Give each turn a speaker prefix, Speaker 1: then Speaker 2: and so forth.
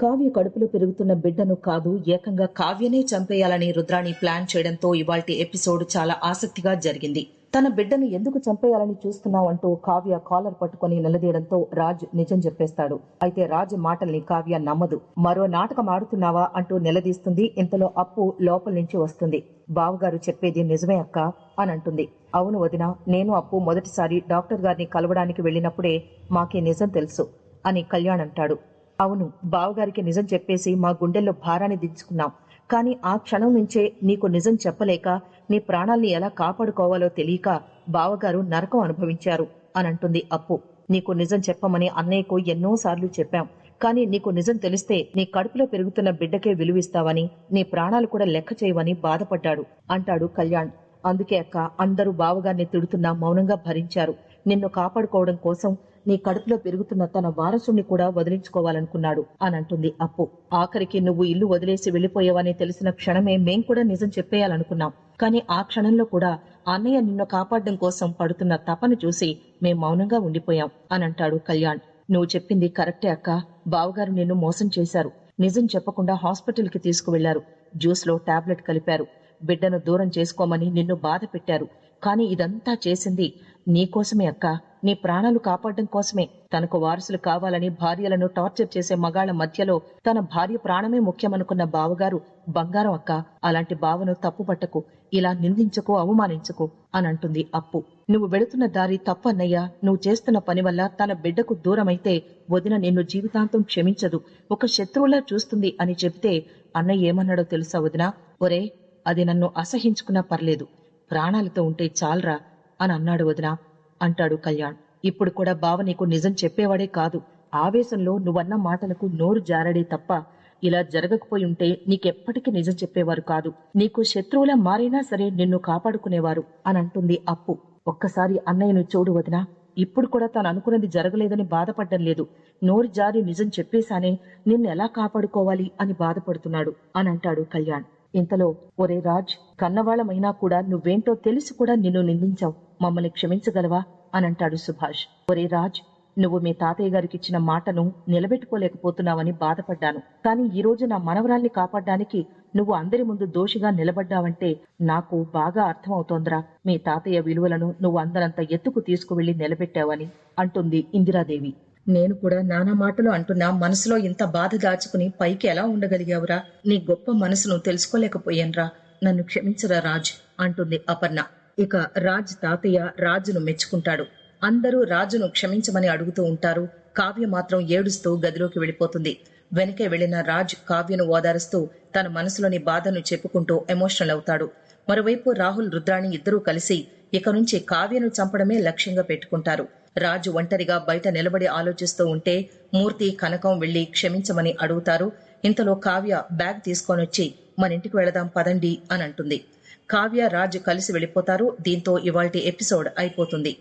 Speaker 1: కావ్య కడుపులో పెరుగుతున్న బిడ్డను కాదు ఏకంగా కావ్యనే చంపేయాలని రుద్రాణి ప్లాన్ చేయడంతో ఇవాల్టి ఎపిసోడ్ చాలా ఆసక్తిగా జరిగింది. తన బిడ్డను ఎందుకు చంపేయాలని చూస్తున్నావంటూ కావ్య కాలర్ పట్టుకుని నిలదీయడంతో రాజ్ నిజం చెప్పేస్తాడు. అయితే రాజ్ మాటల్ని కావ్య నమ్మదు. మరో నాటకం ఆడుతున్నావా అంటూ నిలదీస్తుంది. ఇంతలో అప్పు లోపల నుంచి వస్తుంది. బావగారు చెప్పేది నిజమే అక్క అని అంటుంది. అవును వదిన నేను అప్పు మొదటిసారి డాక్టర్ గారిని కలవడానికి వెళ్ళినప్పుడే మాకే నిజం తెలుసు అని కళ్యాణ్ అంటాడు. అవును బావగారికి నిజం చెప్పేసి మా గుండెల్లో భారాన్ని దించుకున్నాం. కానీ ఆ క్షణం నుంచే నీకు నిజం చెప్పలేక నీ ప్రాణాల్ని ఎలా కాపాడుకోవాలో తెలియక బావగారు నరకం అనుభవించారు అనంటుంది అప్పు. నీకు నిజం చెప్పమని అన్నయ్యకు ఎన్నోసార్లు చెప్పాం. కానీ నీకు నిజం తెలిస్తే నీ కడుపులో పెరుగుతున్న బిడ్డకే విలువిస్తావని నీ ప్రాణాలు కూడా లెక్క చేయవని బాధపడ్డాడు అంటాడు కళ్యాణ్. అందుకే అక్క అందరూ బావగారిని తిడుతున్నా మౌనంగా భరించారు. నిన్ను కాపాడుకోవడం కోసం నీ కడుపులో పెరుగుతున్న తన వారసుణ్ణి కూడా వదిలించుకోవాలనుకున్నాడు అని అంటుంది అప్పు. ఆఖరికి నువ్వు ఇల్లు వదిలేసి వెళ్ళిపోయావని తెలిసిన క్షణమే మేం కూడా నిజం చెప్పేయాలనుకున్నాం. కానీ ఆ క్షణంలో కూడా అన్నయ్య నిన్ను కాపాడడం కోసం పడుతున్న తపను చూసి మేం మౌనంగా ఉండిపోయాం అని అంటాడు కళ్యాణ్. నువ్వు చెప్పింది కరెక్టే అక్క. బావగారు నిన్ను మోసం చేశారు. నిజం చెప్పకుండా హాస్పిటల్కి తీసుకువెళ్ళారు. జ్యూస్లో టాబ్లెట్ కలిపారు. బిడ్డను దూరం చేసుకోమని నిన్ను బాధ పెట్టారు కాని ఇదంతా చేసింది నీకోసమే అక్క. నీ ప్రాణాలు కాపాడడం కోసమే. తనకు వారసులు కావాలని భార్యలను టార్చర్ చేసే మగాళ్ళ మధ్యలో తన భార్య ప్రాణమే ముఖ్యమనుకున్న బావగారు బంగారం అక్క అలాంటి బావను తప్పుపట్టకు ఇలా నిందించకు అవమానించకు అని అంటుంది అప్పు. నువ్వు వెళుతున్న దారి తప్పన్నయ్యా నువ్వు చేస్తున్న పని వల్ల తన బిడ్డకు దూరమైతే వదిన నిన్ను జీవితాంతం క్షమించదు. ఒక శత్రువులా చూస్తుంది అని చెబితే అన్నయ్య ఏమన్నాడో తెలుసా వదిన? ఒరే అది నన్ను అసహించుకున్నా పర్లేదు. ప్రాణాలతో ఉంటే చాలరా అని అన్నాడు వదిన. అంటాడు కళ్యాణ్ ఇప్పుడు కూడా బావ నీకు నిజం చెప్పేవాడే కాదు. ఆవేశంలో నువ్వన్న మాటలకు నోరు జారడే తప్ప ఇలా జరగకపోయి ఉంటే నీకెప్పటికీ నిజం చెప్పేవారు కాదు. నీకు శత్రువులా మారైనా సరే నిన్ను కాపాడుకునేవారు అని అంటుంది అప్పు. ఒక్కసారి అన్నయ్యను చూడు వదిన ఇప్పుడు కూడా తాను అనుకున్నది జరగలేదని బాధపడ్డం లేదు. నోరు జారి నిజం చెప్పేశానే నిన్ను ఎలా కాపాడుకోవాలి అని బాధపడుతున్నాడు అని అంటాడు కళ్యాణ్. ఇంతలో ఒరే రాజ్ కన్నవాళ్ళమైనా కూడా నువ్వేంటో తెలిసి కూడా నిన్ను నిందించావు. మమ్మల్ని క్షమించగలవా? అనంటాడు సుభాష్. ఒరే రాజ్ నువ్వు మీ తాతయ్య గారికి ఇచ్చిన మాటను నిలబెట్టుకోలేకపోతున్నావని బాధపడ్డాను. కానీ ఈ రోజు నా మనవరాల్ని కాపాడడానికి నువ్వు అందరి ముందు దోషిగా నిలబడ్డావంటే నాకు బాగా అర్థమవుతోందిరా. మీ తాతయ్య విలువలను నువ్వు అందరంత ఎత్తుకు తీసుకువెళ్ళి నిలబెట్టావని అంటుంది ఇందిరాదేవి. నేను కూడా నానా మాటలు అంటున్నా మనసులో ఇంత బాధ దాచుకుని పైకి ఎలా ఉండగలిగావురా? నీ గొప్ప మనసును తెలుసుకోలేకపోయాన్రా. నన్ను క్షమించరా రాజ్ అంటుంది అపర్ణ. ఇక రాజ్ తాతయ్య రాజును మెచ్చుకుంటాడు. అందరూ రాజును క్షమించమని అడుగుతూ ఉంటారు. కావ్య మాత్రం ఏడుస్తూ గదిలోకి వెళ్ళిపోతుంది. వెనకే వెళ్ళిన రాజ్ కావ్యను ఓదారుస్తూ తన మనసులోని బాధను చెప్పుకుంటూ ఎమోషనల్ అవుతాడు. మరోవైపు రాహుల్ రుద్రాణి ఇద్దరూ కలిసి ఇక నుంచి కావ్యను చంపడమే లక్ష్యంగా పెట్టుకుంటారు. రాజు ఒంటరిగా బయట నిలబడి ఆలోచిస్తూ ఉంటే మూర్తి కనకం వెళ్ళి క్షమించమని అడుగుతారు. ఇంతలో కావ్య బ్యాగ్ తీసుకొనొచ్చి మన ఇంటికి వెళదాం పదండి అని అంటుంది. కావ్య రాజు కలిసి వెళ్ళిపోతారు. దీంతో ఇవాల్టి ఎపిసోడ్ అయిపోతుంది.